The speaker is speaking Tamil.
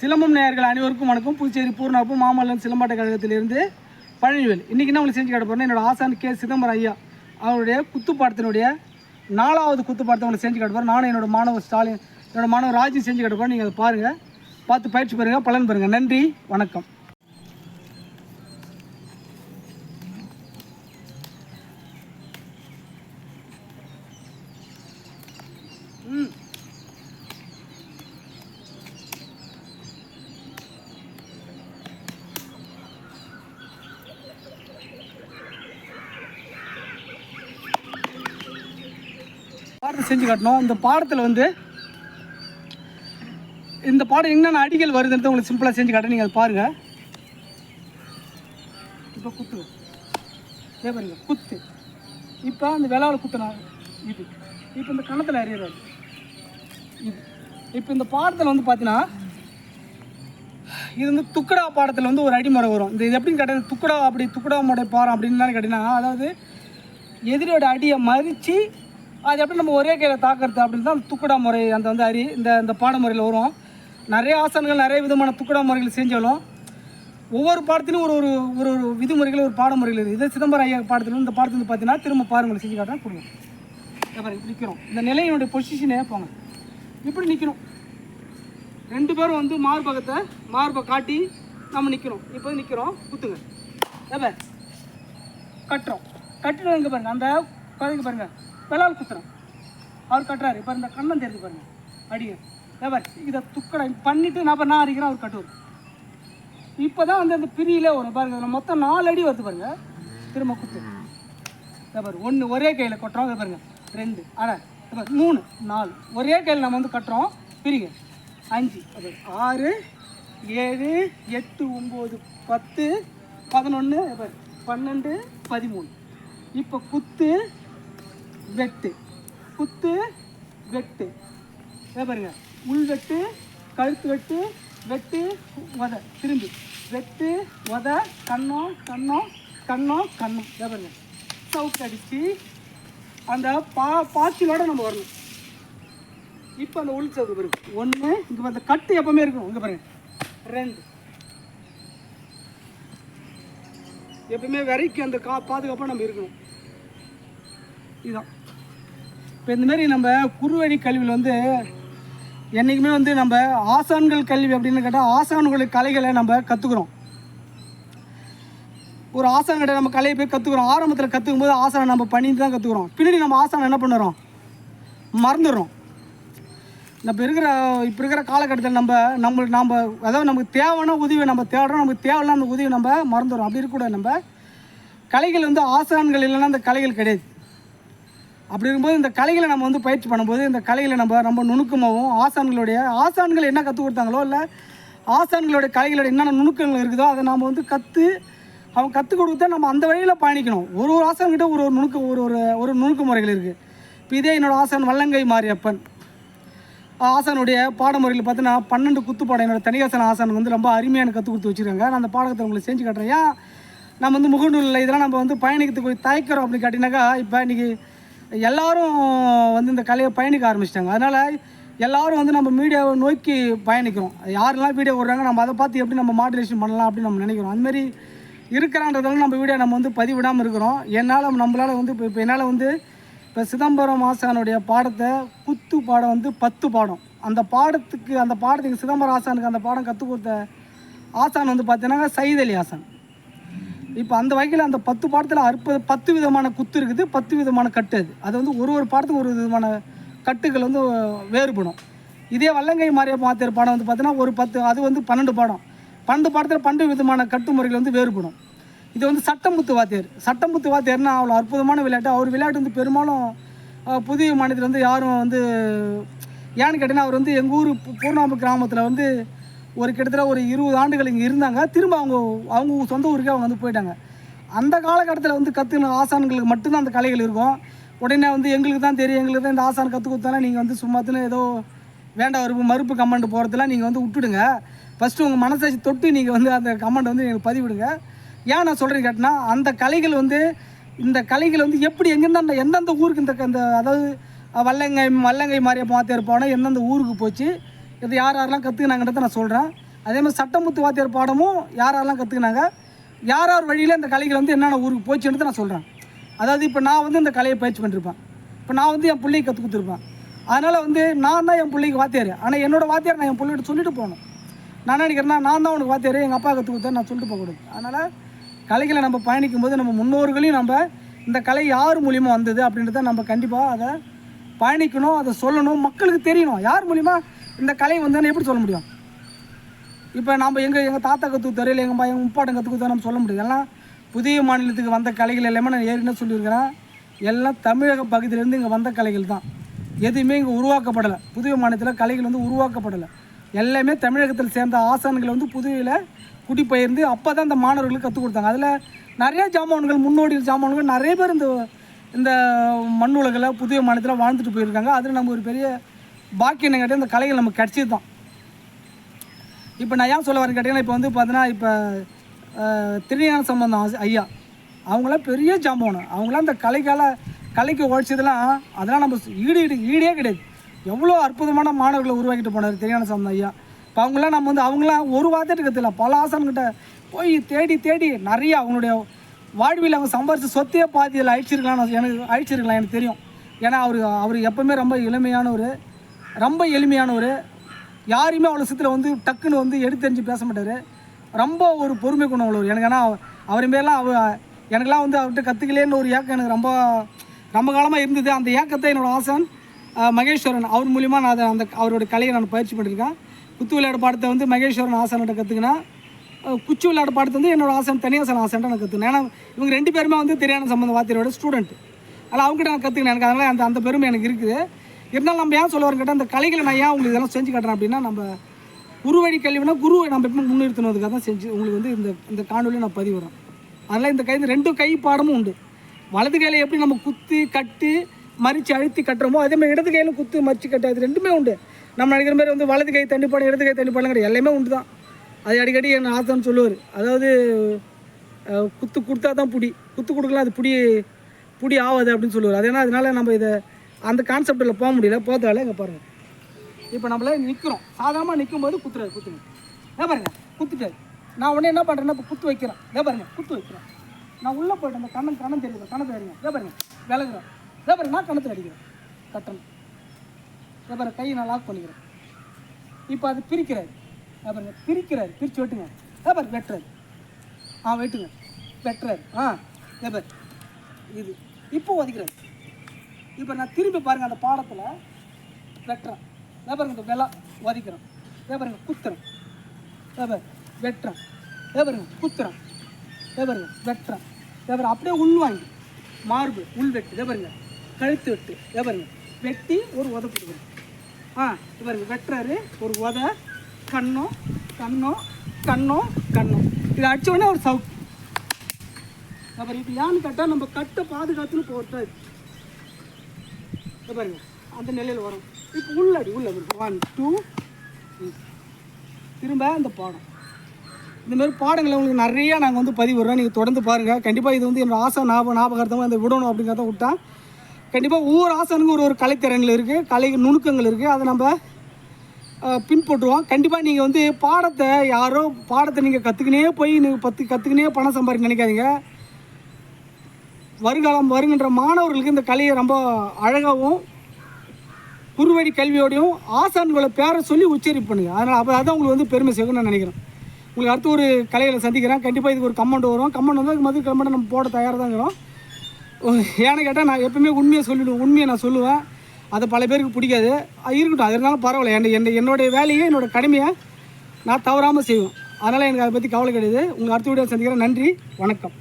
சிலம்பம் நேயர்கள் அனைவருக்கும் வணக்கம். புதுச்சேரி பூர்ணாப்பு மாமல்லன் சிலம்பாட்ட கழகத்திலிருந்து பழனிவேல். இன்றைக்கி என்ன உங்களுக்கு செஞ்சு காட்ட போகிறேன் என்னோட ஆசான் கே. சிதம்பரம் ஐயா அவருடைய குத்துப்பாடத்தினுடைய நாலாவது குத்துப்பாடத்தை உங்களுக்கு செஞ்சு காட்ட போகிறேன் நானும் என்னோட மாணவர் ஸ்டாலின் என்னோடய மாணவர் ராஜி செஞ்சு காட்ட போகிறேன் நீங்கள் அதை பாருங்கள் பார்த்து பயிற்சி பெறுங்க. பலன் பெறுங்க. நன்றி. வணக்கம். பாடத்தை செஞ்சு காட்டணும். இந்த பாடத்தில் வந்து இந்த பாடம் என்னென்ன அடிகள் வருதுன்றது உங்களுக்கு சிம்பிளாக செஞ்சு காட்டுறேன். நீங்கள் அதை பாருங்கள் இப்போ குத்து. இதே பாருங்க. குத்து. இப்போ அந்த விளாவில் குத்துனா இது. இப்போ இந்த கணத்தில் அறியறாரு இது. இப்போ இந்த பாடத்தில் வந்து பார்த்தீங்கன்னா இது வந்து துக்கடா பாடத்தில் வந்து ஒரு அடிமுறை வரும். இந்த இது எப்படின்னு கேட்டால் துக்கடா அப்படி துக்கடா முறை பாடம் அப்படின்னு கேட்டிங்கன்னா அதாவது எதிரியோட அடியை மறித்து அது எப்படி நம்ம ஒரே கையில் தாக்கிறது அப்படின்னு தான் துக்குடா முறை அந்த வந்து அரி இந்த இந்த பாடமுறையில் வரும். நிறைய ஆசனங்கள் நிறைய விதமான துக்கடா முறைகள் செஞ்சாலும் ஒவ்வொரு பாடத்திலும் ஒரு ஒரு ஒரு ஒரு விதிமுறைகள் ஒரு பாடமுறைகள் இருக்குது இதே சிதம்பரம் ஐயா பாடத்தில் இந்த பாடத்தில் வந்து பார்த்தீங்கன்னா திரும்ப பாருங்கள் செஞ்சு காட்டுறேன் கொடுங்க. பாருங்க நிற்கிறோம் இந்த நிலையினுடைய பொசிஷனே போங்க. இப்படி நிற்கணும் ரெண்டு பேரும் வந்து மார்பகத்தை மார்பை காட்டி நம்ம நிற்கிறோம் இப்போ நிற்கிறோம் குத்துங்க. ஏப்ப கட்டுறோம். கட்டிட்டு இங்கே பாருங்க. அந்த குழந்தைங்க பாருங்கள் விளால் குத்துறோம். அவர் கட்டுறாரு. இப்போ இந்த கண்ணம் தெரிஞ்சு பாருங்க. அடிங்க ஏவர் இதை துக்கடை பண்ணிட்டு நான் நான் அடிக்கிறேன் அவர் கட்டுவார். இப்போ தான் வந்து அந்த பிரியிலே வரும். பாருங்க இதுல மொத்தம் நாலு அடி வருது பாருங்க. திரும்ப குத்து. இதை ஒன்று ஒரே கையில் கொட்டுறோம். இதை பாருங்க. ரெண்டு. ஆனால் இதை மூணு நாலு. ஒரே கையில் நம்ம வந்து கட்டுறோம். பிரிங்க. அஞ்சு. அது ஆறு ஏழு எட்டு ஒம்பது பத்து பதினொன்று பன்னெண்டு பதிமூணு. இப்போ குத்து வெட்டு. குத்து வெட்டு. பாருங்க. உள் வெட்டு கழுத்து வெட்டு வெட்டு உத திரும்பி. வெட்டு உத கண்ணம் கண்ணம் கண்ணம் கண்ணம் பாருங்க. சவுக்கு அடித்து அந்த பா பாய்ச்சலோட நம்ம வரணும். இப்போ அந்த உள் சவுக்கு பாருங்க. ஒன்று இங்கே அந்த கட்டு எப்பவுமே இருக்கணும். இங்கே பாருங்க. ரெண்டு. எப்பவுமே வரைக்கும் அந்த கா பாதுகாப்பாக நம்ம இருக்கணும். இதுதான் இப்போ இந்தமாரி நம்ம குறுவழி கல்வியில் வந்து என்றைக்குமே வந்து நம்ம ஆசான்கள் கல்வி அப்படின்னு கேட்டால் ஆசான்களுடைய கலைகளை நம்ம கற்றுக்குறோம் ஒரு ஆசான்கிட்ட நம்ம கலையை போய் கற்றுக்குறோம் ஆரம்பத்தில் கற்றுக்கும் போது ஆசானை நம்ம பண்ணிட்டு தான் கற்றுக்குறோம் பின்னாடி நம்ம ஆசானை என்ன பண்ணுறோம்? மறந்துடுறோம். நம்ம இருக்கிற இப்போ இருக்கிற காலகட்டத்தில் நம்ம நம்ம நம்ம அதாவது நமக்கு தேவைன்னா உதவியை நம்ம தேடுறோம். நமக்கு தேவைன்னா அந்த உதவியை நம்ம மறந்துடுறோம். அப்படி இருக்கக்கூடாது நம்ம. கலைகள் வந்து ஆசான்கள் இல்லைன்னா அந்த கலைகள் கிடையாது. அப்படி இருக்கும்போது இந்த கலைகளை நம்ம வந்து பயிற்சி பண்ணும்போது இந்த கலைகளை நம்ம ரொம்ப நுணுக்கமாகவும் ஆசான்களுடைய ஆசான்கள் என்ன கற்றுக் கொடுத்தாங்களோ இல்லை ஆசான்களுடைய கலைகளோட என்னென்ன நுணுக்கங்கள் இருக்குதோ அதை நாம் வந்து கற்று அவங்க கற்றுக் கொடுத்தா நம்ம அந்த வழியில் பயணிக்கணும். ஒரு ஒரு ஆசான்கிட்ட ஒரு ஒரு நுணுக்க ஒரு ஒரு ஒரு நுணுக்க முறைகள் இருக்குது இப்போ இதே என்னோடய ஆசான் வல்லங்கை மாரியப்பன். ஆசானுடைய பாடமுறையில் பார்த்தீங்கன்னா பன்னெண்டு குத்து பாடம் என்னோட தனிகாசன ஆசானுக்கு வந்து ரொம்ப அருமையான கற்றுக் கொடுத்து வச்சுருக்காங்க. நான் அந்த பாடகத்தை உங்களுக்கு செஞ்சு காட்டுறேன். ஏன்? நம்ம வந்து முகநூலில் இதெல்லாம் நம்ம வந்து பயணிக்கிறதுக்கு போய் தயக்கிறோம் அப்படின்னு கேட்டிங்கனாக்கா இப்போ இன்றைக்கி எல்லாரும் வந்து இந்த கலையை பயணிக்க ஆரம்பிச்சிட்டாங்க. அதனால் எல்லாரும் வந்து நம்ம மீடியாவை நோக்கி பயணிக்கிறோம். யாரெல்லாம் வீடியோ விடுறாங்க நம்ம அதை பார்த்து எப்படி நம்ம மாடுலேஷன் பண்ணலாம் அப்படின்னு நம்ம நினைக்கிறோம். அதுமாரி இருக்கிறான்றதால நம்ம வீடியோ நம்ம வந்து பதிவிடாமல் இருக்கிறோம். என்னால் நம்மளால் வந்து இப்போ இப்போ என்னால் வந்து இப்போ சிதம்பரம் ஆசானுடைய பாடத்தை குத்து பாடம் வந்து பத்து பாடம். அந்த பாடத்துக்கு அந்த பாடத்துக்கு சிதம்பரம் ஆசானுக்கு அந்த பாடம் கற்றுக் கொடுத்த ஆசான் வந்து பார்த்தீங்கன்னா சைதலி ஆசான். இப்போ அந்த வகையில் அந்த பத்து பாடத்தில் அற்புத பத்து விதமான குத்து இருக்குது பத்து விதமான கட்டு அது. அது வந்து ஒரு ஒரு பாடத்துக்கு ஒரு விதமான கட்டுகள் வந்து வேறுபடும். இதே வல்லங்கை மாரியா மாத்திர பாடம் வந்து பார்த்தீங்கன்னா ஒரு பத்து அது வந்து பன்னெண்டு பாடம். பன்னெண்டு பாடத்தில் பன்னெண்டு விதமான கட்டுமுறைகள் வந்து வேறுபடும். இது வந்து சட்டம்புத்து வாத்தியார். சட்டம்புத்து வாத்தியார்னா அவ்வளோ அற்புதமான விளையாட்டு. அவர் விளையாட்டு வந்து பெரும்பாலும் புதிய மாநிலத்தில் வந்து யாரும் வந்து ஏன்னு கேட்டிங்கன்னா அவர் வந்து எங்கள் ஊர் பூ- பூர்ணாம்பு கிராமத்தில் வந்து ஒரு கிட்டத்தட்ட ஒரு இருபது ஆண்டுகள் இங்கே இருந்தாங்க. திரும்ப அவங்க அவங்க சொந்த ஊருக்கே அவங்க வந்து போயிட்டாங்க. அந்த காலகட்டத்தில் வந்து கற்றுக்கின ஆசான்களுக்கு மட்டும்தான் அந்த கலைகள் இருக்கும். உடனே வந்து எங்களுக்கு தான் தெரியும் எங்களுக்கு தான் இந்த ஆசான் கற்றுக் கொடுத்தாலும் நீங்கள் வந்து சும்மாத்தின ஏதோ வேண்டாம் ஒரு மறுப்பு கமெண்ட் போகிறதுலாம் நீங்கள் வந்து விட்டுடுங்க. ஃபஸ்ட்டு உங்கள் மனசாட்சி தொட்டு நீங்கள் வந்து அந்த கமெண்ட் வந்து நீங்கள் பதிவிடுங்க. ஏன் நான் சொல்கிறேன் கேட்டினா அந்த கலைகள் வந்து இந்த கலைகள் வந்து எப்படி எங்கெந்த அந்த எந்தெந்த ஊருக்கு இந்த அந்த அதாவது வல்லங்கை வல்லங்கை மாதிரியே மாத்தியார் இருப்பானோ எந்தெந்த ஊருக்கு போச்சு இது யார் யாரெல்லாம் கற்றுக்கினாங்கன்றத நான் சொல்கிறேன் அதே மாதிரி சட்டமுத்து வாத்தியார் பாடமும் யார் யாரெல்லாம் கற்றுக்கினாங்க யார் யார் வழியில் இந்த கலைகள் வந்து என்னென்ன ஊருக்கு போச்சுன்றதை நான் சொல்கிறேன் அதாவது இப்போ நான் வந்து இந்த கலையை பயிற்சி பண்ணிருப்பேன். இப்போ நான் வந்து என் பிள்ளைக்கு கற்றுக் கொடுத்துருப்பேன். அதனால் வந்து நான் தான் என் பிள்ளைக்கு வாத்தியார். ஆனால் என்னோடய வாத்தியார் நான் என் பிள்ளைகிட்ட சொல்லிட்டு போகணும். நான் நினைக்கிறேன்னா நான் தான் உனக்கு வாத்தியார் எங்கள் அப்பா கற்றுக் கொடுத்தேன் நான் சொல்லிட்டு போகக்கூடாது அதனால் கலைகளை நம்ம பயணிக்கும் போது நம்ம முன்னோர்களையும் நம்ம இந்த கலை யார் மூலிமா வந்தது அப்படின்றத நம்ம கண்டிப்பாக அதை பயணிக்கணும் அதை சொல்லணும். மக்களுக்கு தெரியணும். யார் மூலிமா இந்த கலை வந்து எப்படி சொல்ல முடியும்? இப்போ நம்ம எங்கள் எங்கள் தாத்தா கற்றுக்கு தெரியல எங்கள் எங்கள் முப்பாட்டம் கற்றுக்கு நம்ம சொல்ல முடியும். எல்லாம் புதிய மாநிலத்துக்கு வந்த கலைகள் எல்லாமே நான் ஏற்கனவே சொல்லியிருக்கிறேன். எல்லாம் தமிழக பகுதியிலேருந்து இங்கே வந்த கலைகள் தான். எதுவுமே இங்கே உருவாக்கப்படலை. புதிய மாநிலத்தில் கலைகள் வந்து உருவாக்கப்படலை. எல்லாமே தமிழகத்தில் சேர்ந்த ஆசான்கள் வந்து புதுவையில் குடிபெயர்ந்து அப்போ தான் இந்த மாணவர்களுக்கு கற்றுக் கொடுத்தாங்க. அதில் நிறைய ஜாமான்கள் முன்னோடி ஜாமான்கள் நிறைய பேர் இந்த இந்த மண் உலகில் புதிய மாநிலத்தில் வாழ்ந்துட்டு போயிருக்காங்க. அதில் நம்ம ஒரு பெரிய பாக்கி என்ன கேட்டால் இந்த கலைகள் நமக்கு கிடச்சிது தான் இப்போ நான் ஏன் சொல்ல வரேன் கேட்டிங்கன்னா இப்போ வந்து பார்த்தீங்கன்னா இப்போ திருஞான சம்பந்தம் ஐயா அவங்களாம் பெரிய ஜாம்பவனம் அவங்களாம் அந்த கலைக்கால கலைக்கு உழைச்சதெல்லாம் அதெல்லாம் நம்ம ஈடு ஈடு ஈடே கிடையாது. எவ்வளோ அற்புதமான மாணவர்களை உருவாக்கிட்டு போனார் திருஞான சம்பந்தம் ஐயா. இப்போ அவங்களாம் நம்ம வந்து அவங்களாம் ஒரு வார்த்தை கற்றுல பல ஆசான்கிட்ட போய் தேடி தேடி நிறைய அவங்களுடைய வாழ்வில் அவங்க சம்பாரித்து சொத்தையே பாதி இதில் அழிச்சிருக்கலாம் எனக்கு அழிச்சிருக்கலாம் எனக்கு தெரியும். ஏன்னா அவர் அவர் எப்போவுமே ரொம்ப இளமையானவர் ரொம்ப எளிமையானவர். யாரையுமே அவ்வளோ சித்தில் வந்து டக்குன்னு வந்து எடுத்தெறிஞ்சு பேச மாட்டார். ரொம்ப ஒரு பொறுமை கொண்டு உள்ளவர் எனக்கு ஏன்னா அவர் மேலாம் அவ எனக்கெல்லாம் வந்து அவர்கிட்ட கற்றுக்கலேன்னு ஒரு ஏக்கம் எனக்கு ரொம்ப ரொம்ப காலமாக இருந்தது. அந்த ஏக்கத்தை என்னோட ஆசான் மகேஸ்வரன் அவர் மூலிமா நான் அதை அந்த அவரோட கலையை நான் பயிற்சி பண்ணியிருக்கேன் குத்து விளையாடு பாடத்தை வந்து மகேஸ்வரன் ஆசான்கிட்ட கற்றுக்கினேன் குச்சி விளையாடு பாடத்தை வந்து என்னோட ஆசான் தனியாசன் ஆசான்ட்டு நான் கற்றுக்கினேன் ஏன்னா இவங்க ரெண்டு பேருமே வந்து தெரியான சம்பந்த வாத்தியரோட ஸ்டூடெண்ட் அதில் அவங்ககிட்ட நான் கற்றுக்கினேன் எனக்கு அதனால் அந்த அந்த பெருமை எனக்கு இருக்குது. இருந்தாலும் நம்ம ஏன் சொல்ல கேட்டால் அந்த கலைகளை நான் ஏன் உங்களுக்கு இதெல்லாம் செஞ்சு காட்டுறேன் அப்படின்னா நம்ம குருவழி கல்வினா குருவை நம்ம எப்பவும் முன்னிறுத்தினதுக்காக தான் செஞ்சு உங்களுக்கு வந்து இந்த இந்த காணொலியை நான் பதிவுறேன் அதனால் இந்த கை ரெண்டு கை பாடமும் உண்டு. வலது கையில் எப்படி நம்ம குத்து கட்டி மறித்து அழுத்தி கட்டுறோமோ அதே மாதிரி இடது கையிலும் குத்து மறித்து கட்டு அது ரெண்டுமே உண்டு. நம்ம நினைக்கிற மாதிரி வந்து வலது கை தண்ணி பாடம் இடது கை தண்ணி பாடம் எல்லாமே உண்டு தான். அது அடிக்கடி என் ஆசான்னு சொல்லுவார். அதாவது குத்து கொடுத்தா தான் புடி. குத்து கொடுக்கலாம் அது புடி புடி ஆகாது அப்படின்னு சொல்லுவார். அது அதனால் நம்ம இதை அந்த கான்செப்டில் போக முடியல போகிறதால இங்கே பாருங்கள் இப்போ நம்மள நிற்கிறோம் சாதாரணமாக நிற்கும் போது குத்துறாரு. குத்துங்க இதோ பாருங்க குத்துட்டாரு. நான் உடனே என்ன பண்ணுறேன்னா இப்போ குத்து வைக்கிறேன். இதோ பாருங்க குத்து வைக்கிறேன். நான் உள்ளே போய்ட்டு அந்த கண்ணன் கண்ணன் தெரியுது கண்ணத்தை அடிங்க. இதோ பாருங்க விலகுறேன். இதோ பாருங்க நான் கணத்தில் அடிக்கிறேன். கட்டணும். இதோ பாருங்க கையை நான் லாக் பண்ணிக்கிறேன். இப்போ அது பிரிக்கிறாரு. இதோ பாருங்க பிரிக்கிறாரு. பிரித்து வெட்டுங்க. இதோ பாருங்க வெட்டுறாரு. ஆ வெட்டுங்க. வெட்டுறாரு. ஆ இதோ பாரு. இது இப்போ ஒதுக்கிறாரு இப்போ நான் திரும்பி பாருங்கள் அந்த பாடத்தில் வெட்டுறேன் இதோ பாருங்க இந்த விலை ஒதிக்கிறோம் இதோ பாருங்க குத்துறேன் இதோ பாரு வெட்டுறேன் இதோ பாருங்க குத்துறேன் பாருங்க வெட்டுறேன் இதோ பாருங்க அப்படியே உள்வாங்கி மார்பு உள் வெட்டு பாருங்க கழுத்து வெட்டு இதோ பாருங்க வெட்டி ஒரு உத கொடுக்குறேன் ஆ பாருங்க வெட்டுறாரு ஒரு உத கண்ணம் கண்ணம் கண்ணம் கண்ணம் இதை அடித்த உடனே ஒரு சவுக்கு அப்புறம் இப்போ ஏன்னு கேட்டால் நம்ம கட்டை பாதுகாத்துன்னு போட்டாது பாருங்க. அந்த நிலையில் வரும். இப்போ உள்ளடி உள்ள ஒன் டூ திரும்ப அந்த பாடம். இந்த மாதிரி பாடங்களை உங்களுக்கு நிறைய நாங்கள் வந்து பதிவு விடுறோம் நீங்கள் தொடர்ந்து பாருங்கள் கண்டிப்பாக இது வந்து என்னோட ஆசை ஞாபகம் ஞாபகார்த்தமாக இந்த விடணும் அப்படிங்கிறத விட்டேன் கண்டிப்பாக ஒவ்வொரு ஆசனுக்கும் ஒரு ஒரு கலைத்திறன்கள் இருக்குது கலை நுணுக்கங்கள் இருக்குது அதை நம்ம பின்பற்றுவோம். கண்டிப்பாக நீங்கள் வந்து பாடத்தை யாரோ பாடத்தை நீங்கள் கற்றுக்கினே போய் நீங்கள் பத்து கற்றுக்கினே பணம் சம்பாதிக்க நினைக்காதீங்க. வருங்காலம் வருகின்ற மாணவர்களுக்கு இந்த கலையை ரொம்ப அழகாகவும் குருவழி கல்வியோடையும் ஆசான்களை பேரை சொல்லி உச்சரிப்பு பண்ணுங்க அதனால் அப்போ அதான் உங்களுக்கு வந்து பெருமை சேர்க்கும் நான் நினைக்கிறேன். உங்களுக்கு அடுத்து ஒரு கலையில் சந்திக்கிறேன். கண்டிப்பாக இதுக்கு ஒரு கமெண்ட் வரும். கமெண்ட் வந்து அதுக்கு மது கமெண்ட் நம்ம போட தயாராக தான் இருக்கிறோம் ஏன்னு கேட்டால் நான் எப்பவுமே உண்மையை சொல்லிடுவேன் உண்மையை நான் சொல்லுவேன். அது பல பேருக்கு பிடிக்காது. அது இருக்கட்டும். அது இருந்தாலும் பரவாயில்ல. என்ன என்ன என்னுடைய வேலையை என்னோட கடமையை நான் தவறாமல் செய்வேன். அதனால் எனக்கு அதை பற்றி கவலை கிடையாது. உங்கள் அடுத்த வீடியோ சந்திக்கிறேன். நன்றி. வணக்கம்.